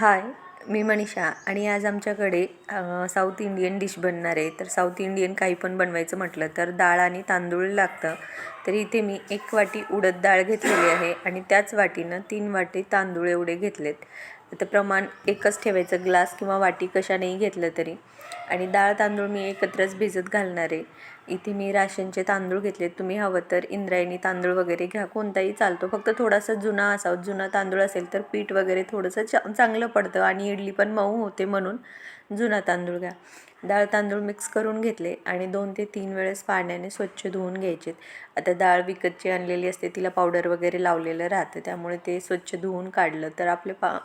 हाय मी मनीषा आणि आज आमच्याकडे साऊथ इंडियन डिश बनणार आहे. तर साऊथ इंडियन काही पण बनवायचं म्हटलं तर डाळ आणि तांदूळ लागतं. तर इथे मी एक वाटी उडद डाळ घेतलेली आहे आणि त्याच वाटीनं तीन वाटी तांदूळ एवढे घेतलेत. तर प्रमाण एकच ठेवायचं ग्लास किंवा वाटी कशानेही घेतलं तरी. आणि डाळ तांदूळ मी एकत्रच भिजत घालणार आहे. इथे मी राशनचे तांदूळ घेतले तुम्ही हवं तर इंद्रायणी तांदूळ वगैरे घ्या कोणताही चालतो फक्त थोडासा जुना असावं जुना तांदूळ असेल तर पीठ वगैरे थोडंसं चा चांगलं पडतं आणि इडली पण मऊ होते म्हणून जुना तांदूळ घ्या. डाळ तांदूळ मिक्स करून घेतले आणि दोन ते तीन वेळेस पाण्याने स्वच्छ धुवून घ्यायचे. आता डाळ विकतची आणलेली असते तिला पावडर वगैरे लावलेलं राहतं त्यामुळे ते स्वच्छ धुवून काढलं तर आपले पा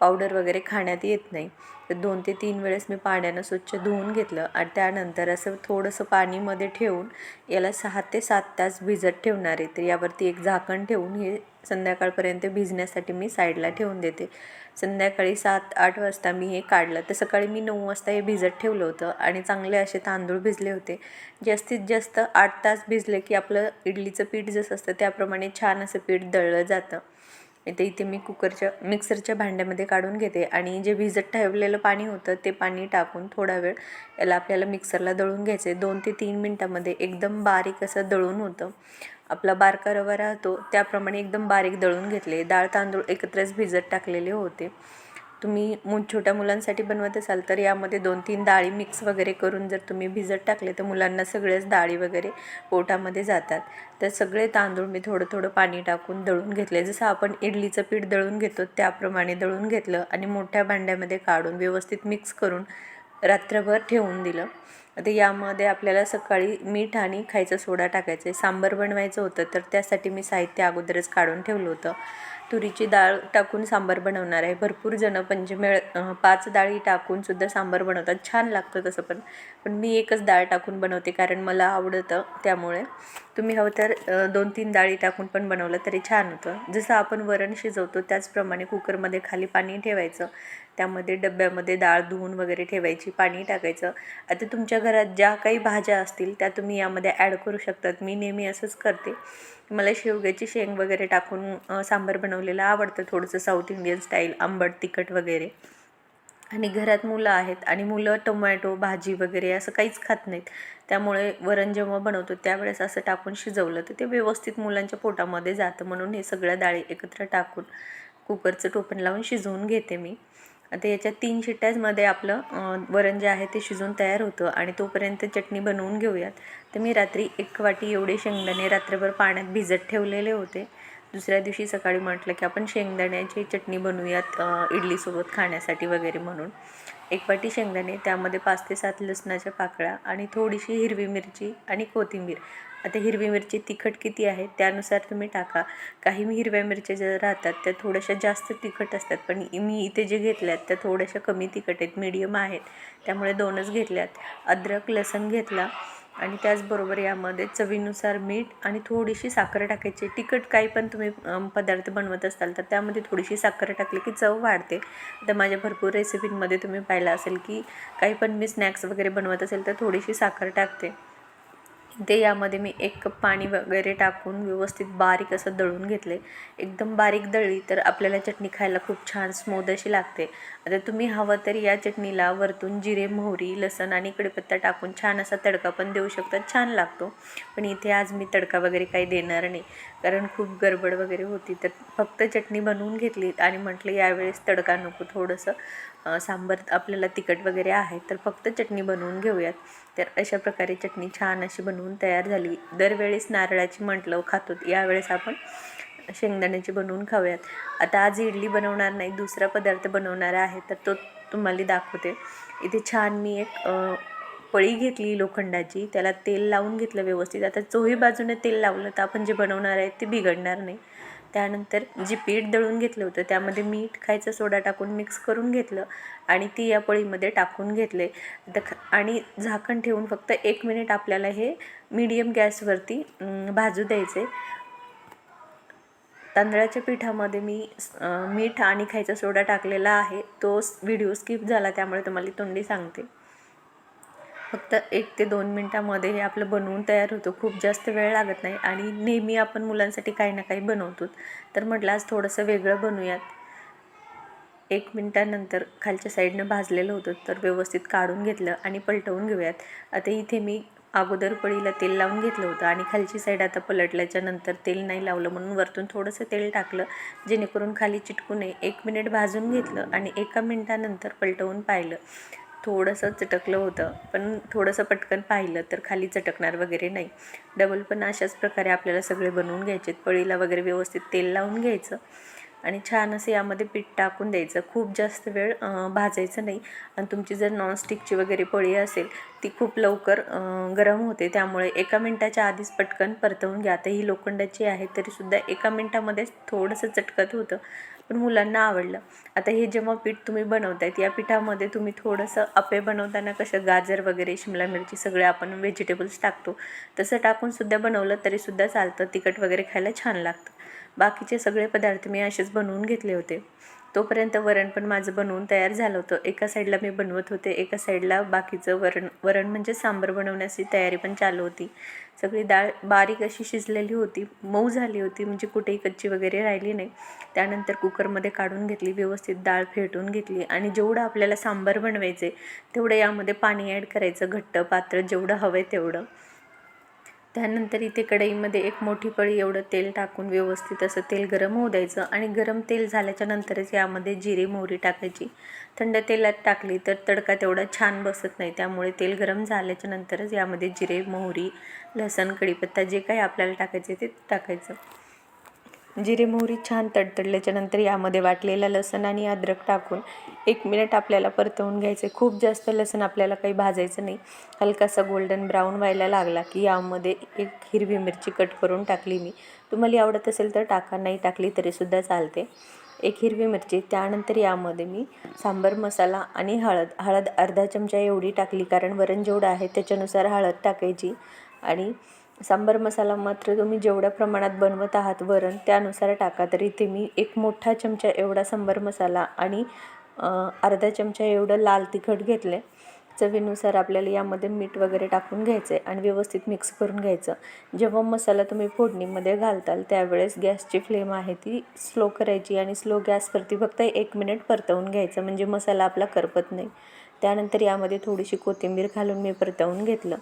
पावडर वगैरे खाण्यात येत नाही. तर दोन ते तीन वेळेस मी पाण्यानं स्वच्छ धुवून घेतलं आणि त्यानंतर असं थोडंसं पाणीमध्ये ठेवून याला सहा ते सात तास भिजत ठेवणार आहे. तर यावरती एक झाकण ठेवून हे संध्याकाळपर्यंत भिजण्यासाठी मी साईडला ठेवून देते. संध्याकाळी सात आठ वाजता मी हे काढलं. तर सकाळी मी नऊ वाजता हे भिजत ठेवलं होतं आणि चांगले असे तांदूळ भिजले होते. जास्तीत जास्त आठ तास भिजले की आपलं इडलीचं पीठ जसं असतं त्याप्रमाणे छान असं पीठ दळलं जातं. इथे इथे मी कुकरच्या मिक्सरच्या भांड्यामध्ये काढून घेते आणि जे भिजत ठेवलेलं पाणी होतं ते पाणी टाकून थोडा वेळ याला आपल्याला मिक्सरला दळून घ्यायचं. आहे दोन ते तीन मिनटामध्ये एकदम बारीक असं दळून होतं. आपला बारका रवा राहतो त्याप्रमाणे एकदम बारीक दळून घेतले. डाळ तांदूळ एकत्रच भिजत टाकलेले होते. तुम्ही मु छोट्या मुलांसाठी बनवत असाल तर यामध्ये दोन तीन डाळी मिक्स वगैरे करून जर तुम्ही भिजत टाकले तर मुलांना सगळेच डाळी वगैरे पोटामध्ये जातात. तर सगळे तांदूळ मी थोडं थोडं पाणी टाकून दळून घेतले. जसं आपण इडलीचं पीठ दळून घेतो त्याप्रमाणे दळून घेतलं आणि मोठ्या भांड्यामध्ये काढून व्यवस्थित मिक्स करून रात्रभर ठेवून दिलं. आता यामध्ये आपल्याला सकाळी मीठ आणि खायचा सोडा टाकायचं आहे. सांबार बनवायचं होतं तर त्यासाठी मी साहित्य अगोदरच काढून ठेवलं होतं. तुरीची डाळ टाकून सांबार बनवणार आहे. भरपूर जणं पंचमेळ पाच डाळी टाकूनसुद्धा सांबार बनवतात. छान लागतं तसं पण. पण मी एकच डाळ टाकून बनवते कारण मला आवडतं त्यामुळे. तुम्ही हवं तर दोन तीन डाळी टाकून पण बनवलं तरी छान होतं. जसं आपण वरण शिजवतो त्याचप्रमाणे कुकरमध्ये खाली पाणी ठेवायचं. त्यामध्ये डब्यामध्ये डाळ धुवून वगैरे ठेवायची पाणी टाकायचं. आता तुमच्या घरात ज्या काही भाज्या असतील त्या तुम्ही यामध्ये ॲड करू शकतात. मी नेहमी असंच करते. मला शेवग्याची शेंग वगैरे टाकून सांबार बनवलेलं आवडतं थोडंसं साऊथ इंडियन स्टाईल आंबट तिखट वगैरे. आणि घरात मुलं आहेत आणि मुलं टोमॅटो भाजी वगैरे असं काहीच खात नाहीत. त्यामुळे वरण जेव्हा बनवतो त्यावेळेस असं टाकून शिजवलं तर ते व्यवस्थित मुलांच्या पोटामध्ये जातं. म्हणून हे सगळ्या डाळी एकत्र टाकून कुकरचं टोपण लावून शिजवून घेते मी. आता याच्या तीन शिट्ट्यामध्ये आपलं वरण जे आहे ते शिजून तयार होतं आणि तोपर्यंत चटणी बनवून घेऊयात. तर मी रात्री एक वाटी एवढे शेंगदाणे रात्रभर पाण्यात भिजत ठेवलेले होते. दुसऱ्या दिवशी सकाळी म्हटलं की आपण शेंगदाण्याची चटणी बनवूयात इडलीसोबत खाण्यासाठी वगैरे म्हणून. एक वाटी शेंगदाणे त्यामध्ये पाच ते सात लसणाच्या पाकळ्या आणि थोडीशी हिरवी मिरची आणि कोथिंबीर. आता हिरवी मिरची तिखट किती आहे त्यानुसार तुम्ही टाका. काही मी हिरव्या मिरच्या ज्या राहतात त्या थोड्याशा जास्त तिखट असतात पण मी इथे जे घेतल्यात त्या थोड्याशा कमी तिखट आहेत मीडियम आहेत. त्यामुळे दोनच घेतल्यात. अद्रक लसण घेतला आणि त्याचबरोबर यामध्ये चवीनुसार मीठ आणि थोडीशी साखर टाकायची. तिखट काही पण तुम्ही पदार्थ बनवत असाल तर त्यामध्ये थोडीशी साखर टाकली की चव वाढते. तर माझ्या भरपूर रेसिपींमध्ये तुम्ही पाहिलं असेल की काही पण मी स्नॅक्स वगैरे बनवत असेल तर थोडीशी साखर टाकते. ते यामध्ये मी एक कप पाणी वगैरे टाकून व्यवस्थित बारीक असं दळून घेतले. एकदम बारीक दळली तर आपल्याला चटणी खायला खूप छान स्मूद अशी लागते. आता तुम्ही हवं तर या चटणीला वरतून जिरे मोहरी लसण आणि कढीपत्ता टाकून छान असा तडका पण देऊ शकतात छान लागतो. पण इथे आज मी तडका वगैरे काही देणार नाही. कारण खूप गडबड वगैरे होती. तर फक्त चटणी बनवून घेतली आणि म्हटलं यावेळेस तडका नको थोडंसं. सांबर आपल्याला तिखट वगैरे आहे तर फक्त चटणी बनवून घेऊयात. तर अशा प्रकारे चटणी छान अशी बनवून तयार झाली. दरवेळेस नारळाची म्हटलं खातो. यावेळेस आपण शेंगदाण्याची बनवून खाऊयात. आता आज इडली बनवणार नाही दुसरा पदार्थ बनवणार आहे तर तो तुम्हाला दाखवते. इथे छान मी एक पळी घेतली लोखंडाची. त्याला तेल लावून घेतलं व्यवस्थित. आता चोही बाजूने तेल लावलं तर आपण जे बनवणार आहे ते बिघडणार नाही. त्यानंतर जी पीठ दळून घेतलं होतं त्यामध्ये मीठ खायचा सोडा टाकून मिक्स करून घेतलं आणि ती या पळीमध्ये टाकून घेतले. आणि झाकण ठेवून फक्त एक मिनिट आपल्याला हे मीडियम गॅसवरती भाजू द्यायचे. तांदळाच्या पिठामध्ये मी मीठ आणि खायचा सोडा टाकलेला आहे. तो व्हिडिओ स्किप झाला त्यामुळे तुम्हाला तोंडी सांगते. फक्त एक ते दोन मिनटामध्ये हे आपलं बनवून तयार होतं. खूप जास्त वेळ लागत नाही आणि नेहमी आपण मुलांसाठी काही ना काही बनवतो तर म्हटलं आज थोडंसं वेगळं बनवूयात एक मिनटानंतर खालच्या साईडनं भाजलेलं होतं तर व्यवस्थित काढून घेतलं आणि पलटवून घेऊयात. आता इथे मी अगोदर पळीला तेल लावून घेतलं होतं आणि खालची साईड आता पलटल्याच्या नंतर तेल नाही लावलं म्हणून वरतून थोडंसं तेल टाकलं जेणेकरून खाली चिटकू नये. एक मिनिट भाजून घेतलं आणि एका मिनटानंतर पलटवून पाहिलं. थोडंसं चटकलं होतं. पण थोडंसं पटकन पाहिलं तर खाली चटकणार वगैरे नाही. डबल पण अशाच प्रकारे आपल्याला सगळे बनवून घ्यायचे पळीला वगैरे व्यवस्थित तेल लावून घ्यायचं. आणि छान असं यामध्ये पीठ टाकून द्यायचं. खूप जास्त वेळ भाजायचं नाही. आणि तुमची जर नॉनस्टिकची वगैरे पळी असेल ती खूप लवकर गरम होते. त्यामुळे एका मिनटाच्या आधीच पटकन परतवून घ्या. आता ही लोखंडाची आहे तरीसुद्धा एका मिनटामध्येच थोडंसं चटकत होतं पण मुलांना आवडलं. आता हे जेव्हा पीठ तुम्ही बनवतायत या पिठामध्ये तुम्ही थोडंसं अपे बनवताना कसं गाजर वगैरे शिमला मिरची सगळे आपण व्हेजिटेबल्स टाकतो तसं टाकूनसुद्धा बनवलं तरीसुद्धा चालतं. तिखट वगैरे खायला छान लागतं. बाकीचे सगळे पदार्थ मी असेच बनवून घेतले होते. तोपर्यंत वरण पण माझं बनवून तयार झालं होतं. एका साईडला मी बनवत होते एका साईडला बाकीचं वरण वरण म्हणजे सांबर बनवण्याची तयारी पण चालू होती. सगळी डाळ बारीक अशी शिजलेली होती मऊ झाली होती म्हणजे कुठेही कच्ची वगैरे राहिली नाही. त्यानंतर कुकरमध्ये काढून घेतली व्यवस्थित डाळ फेटून घेतली आणि जेवढं आपल्याला सांबार बनवायचे तेवढं यामध्ये पाणी ॲड करायचं घट्ट पात्र जेवढं हवं आहे तेवढं. त्यानंतर इथे कढईमध्ये एक मोठी पळी एवढं तेल टाकून व्यवस्थित असं तेल गरम होऊ द्यायचं आणि गरम तेल झाल्याच्या नंतरच यामध्ये जिरे मोहरी टाकायची. थंड तेलात टाकली तर तडका तेवढा छान बसत नाही त्यामुळे तेल गरम झाल्याच्या नंतरच यामध्ये जिरे मोहरी लसण कढीपत्ता जे काही आपल्याला टाकायचे ते टाकायचं. जिरे मोहरी छान तडतडल्याच्या नंतर यामध्ये वाटलेला लसण आणि अद्रक टाकून एक मिनिट आपल्याला परतवून घ्यायचे खूप जास्त लसण आपल्याला काही भाजायचं नाही. हलकासा गोल्डन ब्राऊन व्हायला लागला की यामध्ये एक हिरवी मिरची कट करून टाकली मी. तुम्हाला आवडत असेल तर टाका नाही टाकली तरीसुद्धा चालते. एक हिरवी मिरची त्यानंतर यामध्ये मी सांबर मसाला आणि हळद. हळद अर्धा चमचा एवढी टाकली कारण वरण जेवढं आहे त्याच्यानुसार हळद टाकायची आणि सांबार मसाला मात्र तुम्ही जेवढ्या प्रमाणात बनवत आहात वरण त्यानुसार टाका. तर इथे मी एक मोठा चमचा एवढा सांबार मसाला आणि अर्धा चमचा एवढं लाल तिखट घेतले चवीनुसार आपल्याला यामध्ये मीठ वगैरे टाकून घ्यायचं आहे आणि व्यवस्थित मिक्स करून घ्यायचं. जेव्हा मसाला तुम्ही फोडणीमध्ये घालताल त्यावेळेस गॅसची फ्लेम आहे ती स्लो करायची आणि स्लो गॅसवरती फक्त एक मिनिट परतवून घ्यायचं म्हणजे मसाला आपला करपत नाही. त्यानंतर यामध्ये थोडीशी कोथिंबीर घालून मी परतवून घेतलं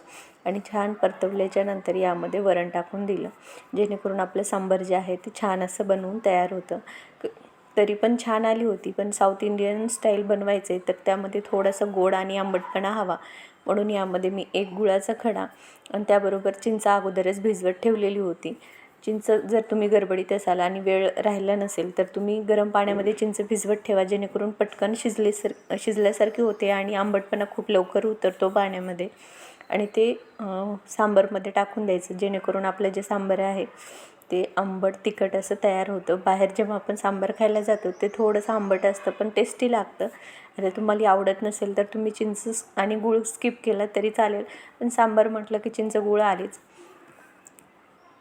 आणि छान परतवल्याच्या नंतर यामध्ये वरण टाकून दिलं. जेणेकरून आपलं सांबर जे आहे ते छान असं बनवून तयार होतं. तरी पण छान आली होती. पण साऊथ इंडियन स्टाईल बनवायचे तर त्यामध्ये थोडंसं गोड आणि आंबटपणा हवा. म्हणून यामध्ये मी एक गुळाचा खडा आणि त्याबरोबर चिंच अगोदरच भिजवत ठेवलेली होती. चिंच जर तुम्ही गडबडीत असाल आणि वेळ राहिला नसेल तर तुम्ही गरम पाण्यामध्ये चिंच भिजवत ठेवा जेणेकरून पटकन शिजले सर शिजल्यासारखे होते आणि आंबटपणा खूप लवकर उतरतो पाण्यामध्ये. आणि ते सांबरमध्ये टाकून द्यायचं जेणेकरून आपलं जे सांबर आहे ते आंबट तिखट असं तयार होतं. बाहेर जेव्हा आपण सांबार खायला जातो ते थोडंसं आंबट असतं पण टेस्टी लागतं. आता तुम्हाला आवडत नसेल तर तुम्ही चिंच आणि गुळ स्किप केला तरी चालेल. पण सांबार म्हटलं की चिंच गुळ आलीच.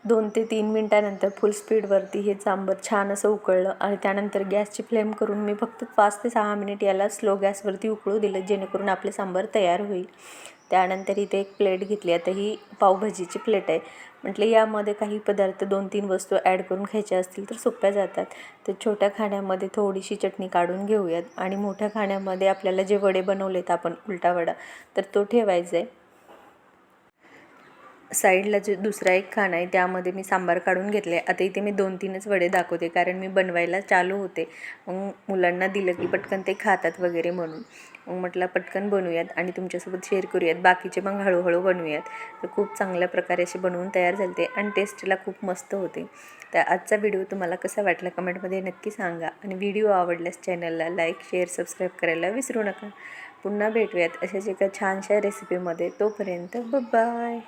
दोन ते तीन मिनटानंतर फुल स्पीडवरती हे सांबर छान असं उकळलं आणि त्यानंतर गॅसची फ्लेम करून मी फक्त पाच ते सहा मिनिट याला स्लो गॅसवरती उकळू दिलं जेणेकरून आपले सांबर तयार होईल. त्यानंतर इथे एक प्लेट घेतली. आता ही पावभाजीची प्लेट आहे. म्हटलं यामध्ये काही पदार्थ दोन तीन वस्तू ॲड करून खायच्या असतील तर सोप्या जातात. तर छोट्या खाण्यामध्ये थोडीशी चटणी काढून घेऊयात आणि मोठ्या खाण्यामध्ये आपल्याला जे वडे बनवलेत आपण उलटा वडा तर तो ठेवायचा आहे. साईडला जे दुसरा एक खाणं आहे त्यामध्ये मी सांबार काढून घेतले. आता इथे मी दोन तीनच वडे दाखवते कारण मी बनवायला चालू होते. मग मुलांना दिलं की पटकन ते खातात वगैरे म्हणून. मग म्हटलं पटकन बनवूयात आणि तुमच्यासोबत शेअर करूयात. बाकीचे मग हळूहळू बनवूयात तर खूप चांगल्या प्रकारे असे बनवून तयार झाले आणि टेस्टला खूप मस्त होते. तर आजचा व्हिडिओ तुम्हाला कसा वाटला कमेंटमध्ये नक्की सांगा. आणि व्हिडिओ आवडल्यास चॅनलला लाईक शेअर सबस्क्राईब करायला विसरू नका. पुन्हा भेटूयात अशाच एका छानशा रेसिपीमध्ये तोपर्यंत बाय